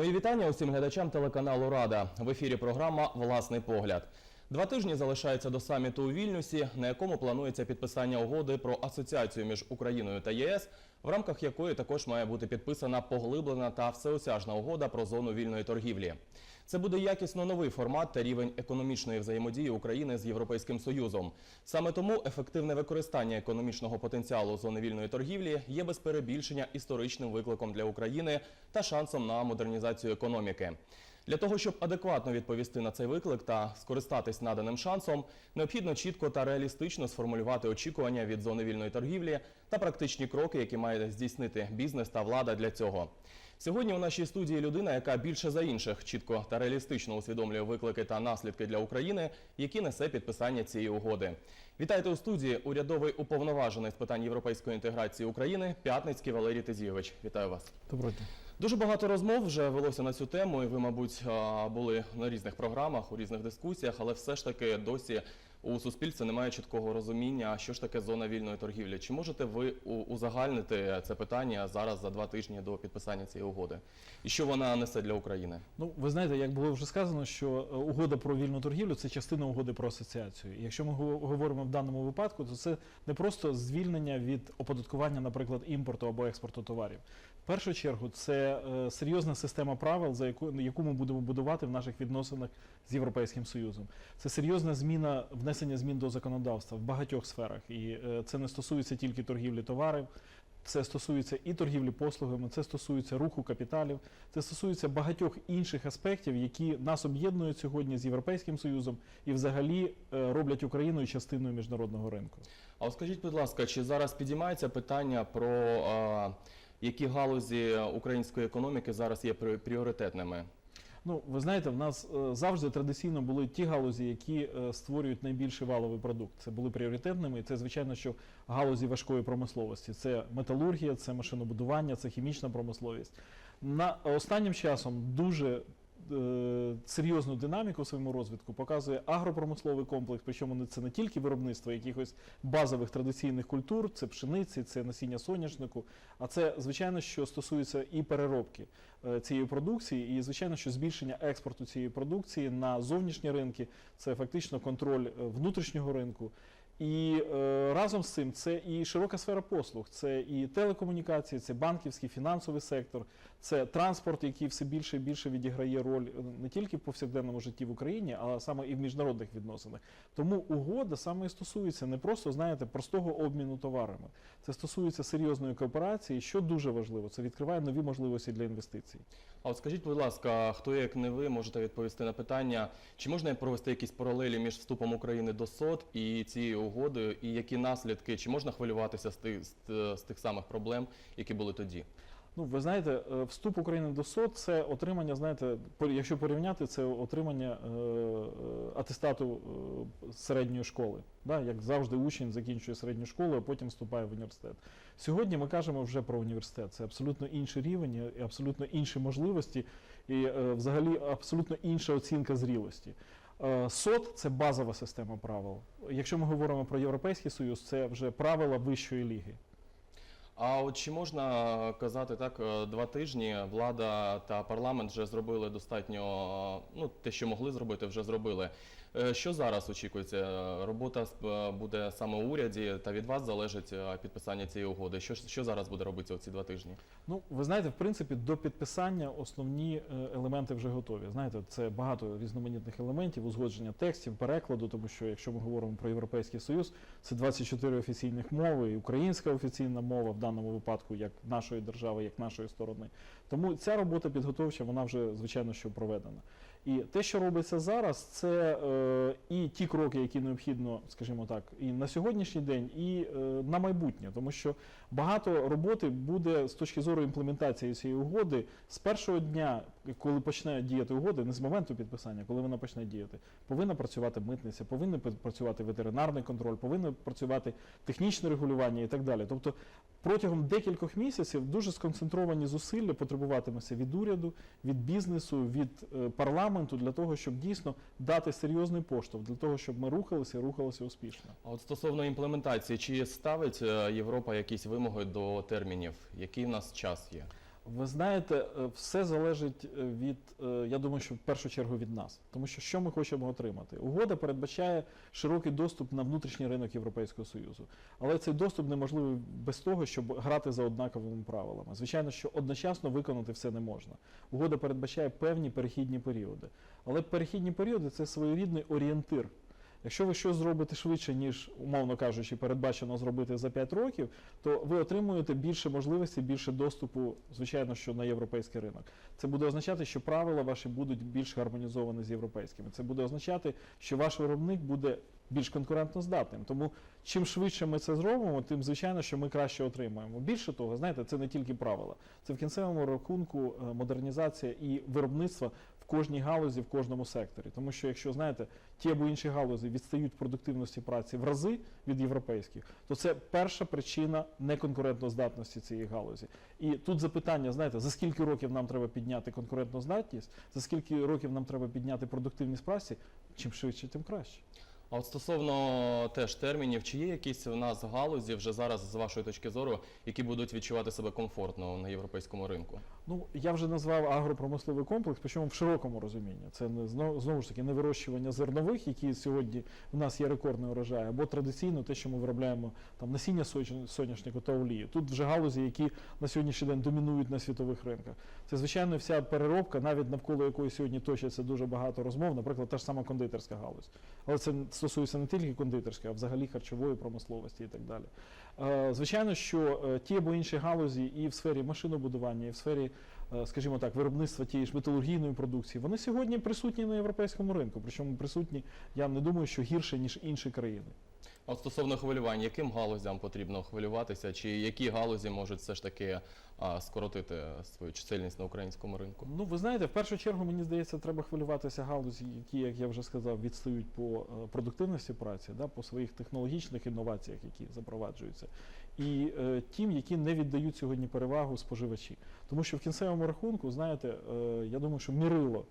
Мої вітання усім глядачам телеканалу Рада. В ефірі програма Власний погляд. Два тижні залишається до саміту у Вільнюсі, на якому планується підписання угоди про асоціацію між Україною та ЄС, в рамках якої також має бути підписана поглиблена та всеосяжна угода про зону вільної торгівлі. Це буде якісно новий формат та рівень економічної взаємодії України з Європейським Союзом. Саме тому ефективне використання економічного потенціалу зони вільної торгівлі є без перебільшення історичним викликом для України та шансом на модернізацію економіки. Для того, щоб адекватно відповісти на цей виклик та скористатись наданим шансом, необхідно чітко та реалістично сформулювати очікування від зони вільної торгівлі та практичні кроки, які має здійснити бізнес та влада для цього. Сьогодні у нашій студії людина, яка більше за інших чітко та реалістично усвідомлює виклики та наслідки для України, які несе підписання цієї угоди. Вітайте у студії урядовий уповноважений з питань європейської інтеграції України П'ятницький Валерій Тезійович. Вітаю вас. Доброго дня. Дуже багато розмов вже велося на цю тему, і ви, мабуть, були на різних програмах, у різних дискусіях, але все ж таки досі у суспільстві немає чіткого розуміння, що ж таке зона вільної торгівлі. Чи можете ви узагальнити це питання зараз за два тижні до підписання цієї угоди? І що вона несе для України? Ну, ви знаєте, як було вже сказано, що е, угода про вільну торгівлю це частина угоди про асоціацію. І якщо ми го- говоримо в даному випадку, то це не просто звільнення від оподаткування, наприклад, імпорту або експорту товарів. Першу чергу це е, серйозна система правил, за яку, яку ми будемо будувати в наших відносинах з Європейським Союзом. Це серйозна зміна, внесення змін до законодавства в багатьох сферах. І е, це не стосується тільки торгівлі товарів. Це стосується і торгівлі послугами, це стосується руху капіталів, це стосується багатьох інших аспектів, які нас об'єднують сьогодні з Європейським Союзом і взагалі е, роблять Україну частиною міжнародного ринку. А скажіть, будь ласка, чи зараз підіймається питання про а, які галузі української економіки зараз є прі- пріоритетними? Ну, ви знаєте, в нас е, завжди традиційно були ті галузі, які е, створюють найбільший валовий продукт. Це були пріоритетними. І це, звичайно, що галузі важкої промисловості. Це металургія, це машинобудування, це хімічна промисловість. На останнім часом дуже е, серйозну динаміку в своєму розвитку показує агропромисловий комплекс. Причому це не тільки виробництво якихось базових традиційних культур, це пшениці, це насіння соняшнику, а це звичайно, що стосується і переробки е, цієї продукції, і звичайно, що збільшення експорту цієї продукції на зовнішні ринки це фактично контроль е, внутрішнього ринку. І е, разом з цим це і широка сфера послуг, це і телекомунікації, це банківський, фінансовий сектор, це транспорт, який все більше і більше відіграє роль е, не тільки в повсякденному житті в Україні, а саме і в міжнародних відносинах. Тому угода саме і стосується не просто, знаєте, простого обміну товарами. Це стосується серйозної кооперації, що дуже важливо, це відкриває нові можливості для інвестицій. А от скажіть, будь ласка, хто як не ви можете відповісти на питання, чи можна провести якісь паралелі між вступом України до СОД і цією угодою, і які наслідки, чи можна хвилюватися з тих, з, з тих самих проблем, які були тоді? Ну, ви знаєте, е, вступ України до СОД це отримання, знаєте, якщо порівняти, це отримання е, е, атестату середньої школи. Да? Як завжди, учень закінчує середню школу, а потім вступає в університет. Сьогодні ми кажемо вже про університет. Це абсолютно інший рівень, і абсолютно інші можливості, і взагалі абсолютно інша оцінка зрілості. СОД це базова система правил. Якщо ми говоримо про Європейський Союз, це вже правила вищої ліги. А от чи можна казати так, е, два тижні влада та парламент вже зробили достатньо, е, ну те, що могли зробити, вже зробили. Е, Що зараз очікується? Робота буде саме у уряді, та від вас залежить підписання цієї угоди. Що, що зараз буде робитися у ці два тижні? Ну, ви знаєте, в принципі, до підписання основні елементи вже готові. Знаєте, це багато різноманітних елементів, узгодження текстів, перекладу, тому що якщо ми говоримо про Європейський Союз, це 24 офіційних мови, і українська офіційна мова в даному випадку, як нашої держави, як нашої сторони. Тому ця робота підготовча, вона вже звичайно що проведена. І те, що робиться зараз, це е, і ті кроки, які необхідно, скажімо так, і на сьогоднішній день, і е, на майбутнє, тому що багато роботи буде з точки зору імплементації цієї угоди з першого дня, коли почне діяти угода, не з моменту підписання, коли вона почне діяти, повинна працювати митниця, повинен пр- працювати ветеринарний контроль, повинно працювати технічне регулювання і так далі. Тобто протягом декількох місяців дуже сконцентровані зусилля потребуватиметься від уряду, від бізнесу, від е, парламенту для того, щоб дійсно дати серйозний поштовх, для того, щоб ми рухалися рухалися успішно. А от стосовно імплементації, чи ставить е, Європа якісь вимоги до термінів? Який в нас час є? Ви знаєте, е, все залежить е, від, е, я думаю, що в першу чергу від нас. Тому що що ми хочемо отримати? Угода передбачає широкий доступ на внутрішній ринок Європейського Союзу. Але цей доступ неможливий без того, щоб грати за однаковими правилами. Звичайно, що одночасно виконати все не можна. Угода передбачає певні перехідні періоди. Але перехідні періоди це своєрідний орієнтир. Якщо ви щось зробите швидше, ніж, умовно кажучи, передбачено зробити за 5 років, то ви отримуєте більше можливостей, більше доступу, звичайно, що на європейський ринок. Це буде означати, що правила ваші будуть більш гармонізовані з європейськими. Це буде означати, що ваш виробник буде більш конкурентноздатним. Тому чим швидше ми це зробимо, тим звичайно, що ми краще отримаємо. Більше того, знаєте, це не тільки правила, це в кінцевому рахунку е, модернізація і виробництва в кожній галузі, в кожному секторі. Тому що, якщо знаєте, ті або інші галузі відстають продуктивності праці в рази від європейських, то це перша причина неконкурентноздатності цієї галузі. І тут запитання, знаєте, за скільки років нам треба підняти конкурентноздатність, за скільки років нам треба підняти продуктивність праці, чим швидше, тим краще. А от стосовно теж термінів, чи є якісь у нас галузі вже зараз, з вашої точки зору, які будуть відчувати себе комфортно на європейському ринку? Ну, я вже назвав агропромисловий комплекс, причому в широкому розумінні. Це не знову, знову ж таки не вирощування зернових, які сьогодні в нас є рекордний урожай, або традиційно те, що ми виробляємо там насіння соняшнику та олії. Тут вже галузі, які на сьогоднішній день домінують на світових ринках. Це звичайно вся переробка, навіть навколо якої сьогодні точиться дуже багато розмов, наприклад, та ж сама кондитерська галузь. Але це стосується не тільки кондитерської, а взагалі харчової промисловості і так далі. Е, Звичайно, що е, ті або інші галузі і в сфері машинобудування, і в сфері, е, скажімо так, виробництва тієї ж металургійної продукції, вони сьогодні присутні на європейському ринку. Причому присутні, я не думаю, що гірше, ніж інші країни. А от стосовно хвилювань, яким галузям потрібно хвилюватися, чи які галузі можуть все ж таки а, скоротити свою чисельність на українському ринку? Ну, ви знаєте, в першу чергу, мені здається, треба хвилюватися галузі, які, як я вже сказав, відстають по е, продуктивності праці, да, по своїх технологічних інноваціях, які запроваджуються, і е, тим, які не віддають сьогодні перевагу споживачі. Тому що в кінцевому рахунку, знаєте, е, я думаю, що мірило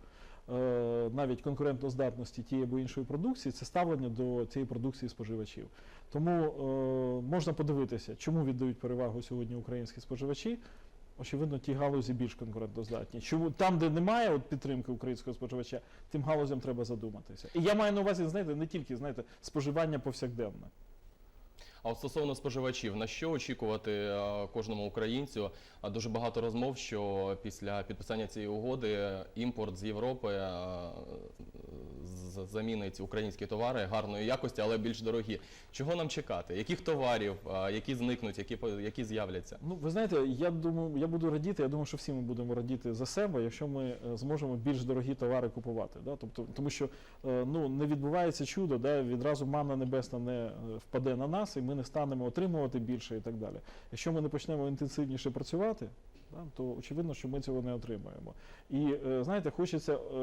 навіть конкурентоздатності тієї або іншої продукції це ставлення до цієї продукції споживачів. Тому е, можна подивитися, чому віддають перевагу сьогодні українські споживачі. Очевидно, ті галузі більш конкурентоздатні. Чому там, де немає от підтримки українського споживача, тим галузям треба задуматися. І я маю на увазі, знаєте, не тільки знаєте, споживання повсякденне. А от стосовно споживачів, на що очікувати е, кожному українцю? Дуже багато розмов, що після підписання цієї угоди імпорт з Європи е, замінить українські товари гарної якості, але більш дорогі. Чого нам чекати? Яких товарів, е, які зникнуть, які які з'являться? Ну, ви знаєте, я думаю, я буду радіти. Я думаю, що всі ми будемо радіти за себе, якщо ми зможемо більш дорогі товари купувати. Да? Тобто, тому що ну, не відбувається чудо, да? відразу манна небесна не впаде на нас, і ми не станемо отримувати більше і так далі. Якщо ми не почнемо інтенсивніше працювати, то очевидно, що ми цього не отримаємо. І е, знаєте, хочеться е,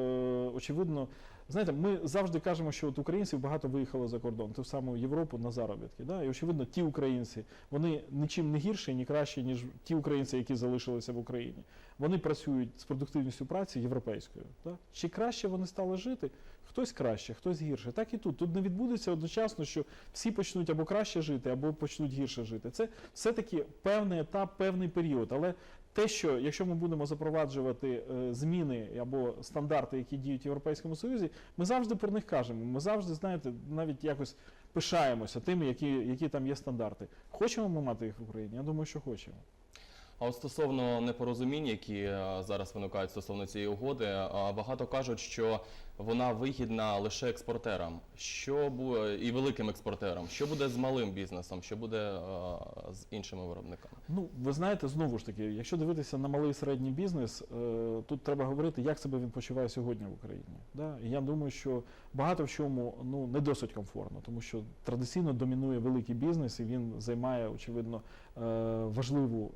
очевидно. Знаєте, ми завжди кажемо, що от українців багато виїхало за кордон, ту саму Європу на заробітки. Да? І очевидно, ті українці вони нічим не гірші, ні кращі, ніж ті українці, які залишилися в Україні. Вони працюють з продуктивністю праці європейською. Да? Чи краще вони стали жити? Хтось краще, хтось гірше. Так і тут. Тут не відбудеться одночасно, що всі почнуть або краще жити, або почнуть гірше жити. Це все-таки певний етап, певний період. Але те, що якщо ми будемо запроваджувати е, зміни або стандарти, які діють в Європейському Союзі, ми завжди про них кажемо. Ми завжди, знаєте, навіть якось пишаємося тими, які, які там є стандарти. Хочемо ми мати їх в Україні? Я думаю, що хочемо. А от стосовно непорозумінь, які е, зараз виникають стосовно цієї угоди, е, багато кажуть, що вона вигідна лише експортерам, що буде і великим експортерам. Що буде з малим бізнесом, що буде е, з іншими виробниками? Ну, ви знаєте, знову ж таки, якщо дивитися на малий і середній бізнес, е, тут треба говорити, як себе він почуває сьогодні в Україні. Да? І я думаю, що багато в чому ну, не досить комфортно, тому що традиційно домінує великий бізнес, і він займає, очевидно, е, важливу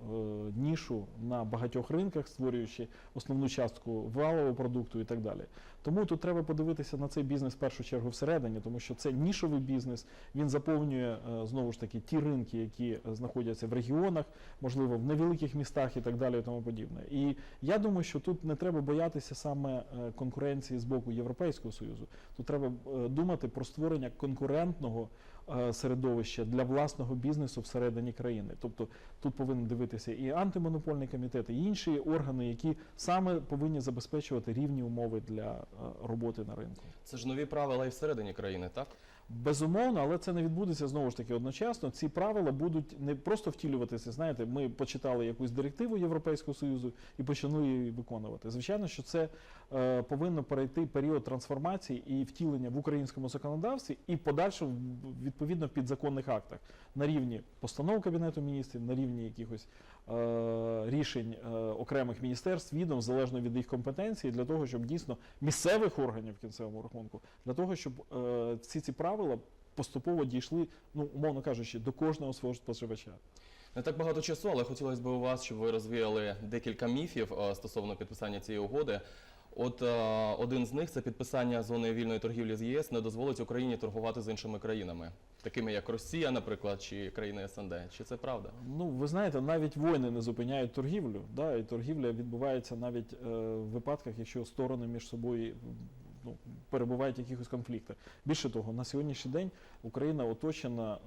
нішу на багатьох ринках, створюючи основну частку валового продукту і так далі. Тому тут треба подивитися на цей бізнес в першу чергу всередині, тому що це нішовий бізнес, він заповнює е, знову ж таки ті ринки, які е, знаходяться в регіонах, можливо, в невеликих містах і так далі, і тому подібне. І я думаю, що тут не треба боятися саме е, конкуренції з боку Європейського Союзу. Тут треба думати про створення конкурентного е, середовища для власного бізнесу всередині країни. Тобто тут повинен дивитися і антимонопольний комітет, і інші органи, які саме повинні забезпечувати рівні умови для е, роботи на ринку. Це ж нові правила і всередині країни, так? Безумовно, але це не відбудеться знову ж таки одночасно. Ці правила будуть не просто втілюватися. Знаєте, ми почитали якусь директиву Європейського союзу і почали її виконувати. Звичайно, що це е, повинно перейти період трансформації і втілення в українському законодавстві і подальше відповідно в підзаконних актах на рівні постанов кабінету міністрів, на рівні якихось рішень е, окремих міністерств, відом залежно від їх компетенції, для того, щоб дійсно місцевих органів в кінцевому рахунку, для того, щоб е, всі ці правила поступово дійшли, ну умовно кажучи, до кожного свого споживача. Не так багато часу, але хотілося б у вас, щоб ви розвіяли декілька міфів е, стосовно підписання цієї угоди. От е, один з них це підписання зони вільної торгівлі з ЄС не дозволить Україні торгувати з іншими країнами, такими як Росія, наприклад, чи країни СНД. Чи це правда? Ну, ви знаєте, навіть воїни не зупиняють торгівлю, да, і торгівля відбувається навіть е, в випадках, якщо сторони між собою ну, перебувають в якихось конфліктах. Більше того, на сьогоднішній день Україна оточена е,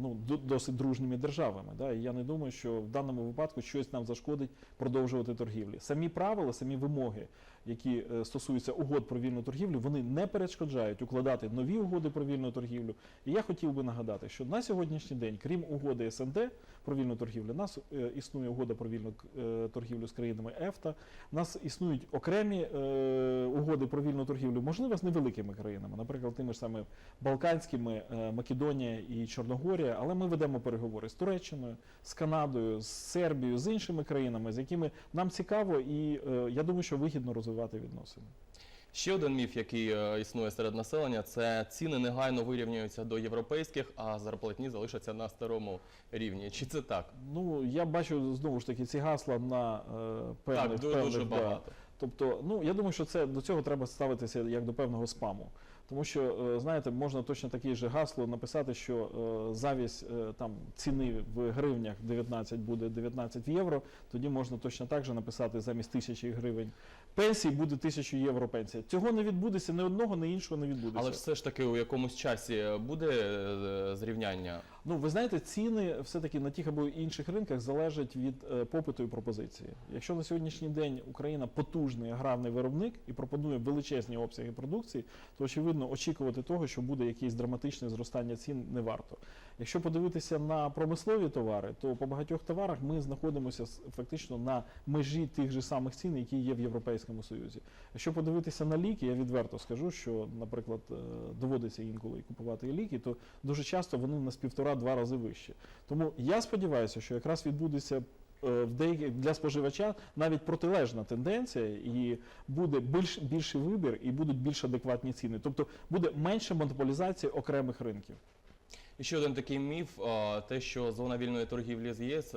ну, досить дружніми державами. Да, і я не думаю, що в даному випадку щось нам зашкодить продовжувати торгівлі. Самі правила, самі вимоги, які е, стосуються угод про вільну торгівлю, вони не перешкоджають укладати нові угоди про вільну торгівлю. І я хотів би нагадати, що на сьогоднішній день, крім угоди СНД про вільну торгівлю, у нас е, існує угода про вільну е, торгівлю з країнами ЕФТА. У нас існують окремі е, угоди про вільну торгівлю, можливо, з невеликими країнами, наприклад, тими ж самими Балканськими, Македонія і Чорногорія. Але ми ведемо переговори з Туреччиною, з Канадою, з Сербією, з іншими країнами, з якими нам цікаво, і я думаю, що вигідно розвивати відносини. Ще один міф, який е, існує серед населення, це ціни негайно вирівнюються до європейських, а зарплатні залишаться на старому рівні. Чи це так? Ну я бачу знову ж таки ці гасла на е, певних, так, певних дуже да, багато. Тобто, ну я думаю, що це до цього треба ставитися як до певного спаму. Тому що, е, знаєте, можна точно таке же гасло написати, що е, завість е, там ціни в гривнях 19 буде 19 євро. Тоді можна точно так же написати замість тисячі гривень пенсії буде тисячу євро пенсія. Цього не відбудеться, ні одного, ні іншого не відбудеться. Але все ж таки у якомусь часі буде зрівняння. Ну, ви знаєте, ціни все-таки на тих або інших ринках залежать від е, попиту і пропозиції. Якщо на сьогоднішній день Україна потужний аграрний виробник і пропонує величезні обсяги продукції, то очевидно очікувати того, що буде якесь драматичне зростання цін, не варто. Якщо подивитися на промислові товари, то по багатьох товарах ми знаходимося фактично на межі тих же самих цін, які є в Європейському Союзі. Якщо подивитися на ліки, я відверто скажу, що, наприклад, е, доводиться інколи купувати ліки, то дуже часто вони на півтора-два рази вищі. Тому я сподіваюся, що якраз відбудеться. е, В деяких для споживача навіть протилежна тенденція, і буде більш більший вибір, і будуть більш адекватні ціни. Тобто буде менша монополізація окремих ринків. Ще один такий міф: те, що зона вільної торгівлі з ЄС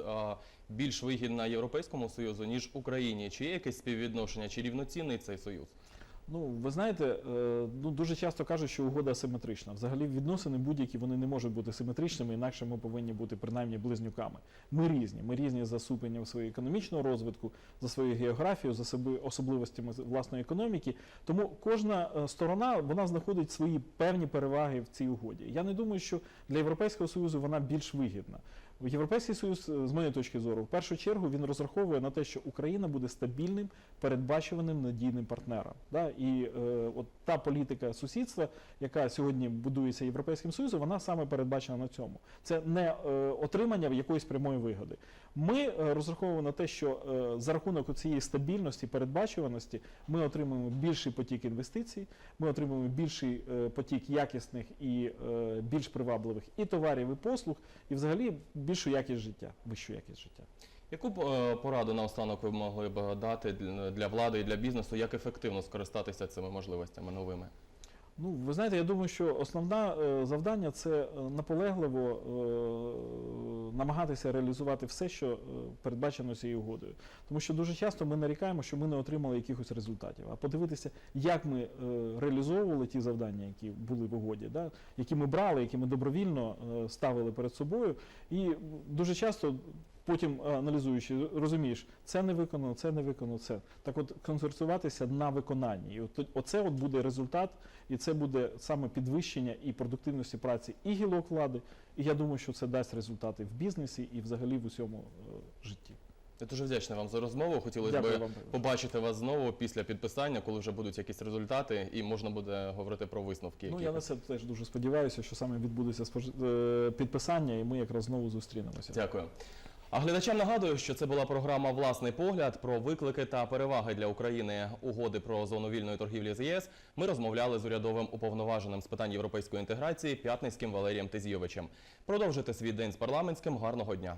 більш вигідна Європейському Союзу, ніж Україні. Чи є якесь співвідношення, чи рівноцінний цей союз? Ну, ви знаєте, е, ну дуже часто кажуть, що угода асиметрична. Взагалі відносини будь-які вони не можуть бути симетричними, інакше ми повинні бути принаймні близнюками. Ми різні. Ми різні за ступенем своєї економічного розвитку, за своєю географією, за особливостями власної економіки. Тому кожна е, сторона вона знаходить свої певні переваги в цій угоді. Я не думаю, що для Європейського союзу вона більш вигідна. Європейський союз, е, з моєї точки зору, в першу чергу він розраховує на те, що Україна буде стабільним, передбачуваним надійним партнером. Да? І е, от та політика сусідства, яка сьогодні будується Європейським Союзом, вона саме передбачена на цьому. Це не е, отримання якоїсь прямої вигоди. Ми е, розраховуємо на те, що е, за рахунок цієї стабільності, передбачуваності, ми отримуємо більший потік інвестицій, ми отримуємо більший е, потік якісних і е, більш привабливих і товарів, і послуг, і взагалі більшу якість життя, вищу якість життя. Яку б, пораду пораду наостанок ви могли б дати для влади і для бізнесу, як ефективно скористатися цими можливостями новими? Ну, ви знаєте, я думаю, що основне завдання це е, наполегливо е, намагатися реалізувати все, що е, передбачено цією угодою. Тому що дуже часто ми нарікаємо, що ми не отримали якихось результатів. А подивитися, як ми реалізовували ті завдання, які були в угоді, да? які ми брали, які ми добровільно ставили перед собою. І дуже часто потім е, аналізуючи, розумієш, це не виконано, це не виконано, це. Так от концентруватися на виконанні. І от, оце от буде результат, і це буде саме підвищення і продуктивності праці і гілок влади. І я думаю, що це дасть результати в бізнесі і взагалі в усьому е, житті. Я дуже вдячний вам за розмову. Хотілося Дякую б вам. побачити вас знову після підписання, коли вже будуть якісь результати, і можна буде говорити про висновки. Ну які я на це теж дуже сподіваюся, що саме відбудеться е, підписання, і ми якраз знову зустрінемося. Дякую. А глядачам нагадую, що це була програма Власний погляд про виклики та переваги для України угоди про зону вільної торгівлі з ЄС. Ми розмовляли з урядовим уповноваженим з питань європейської інтеграції П'ятницьким Валерієм Тезійовичем. Продовжуйте свій день з парламентським. Гарного дня.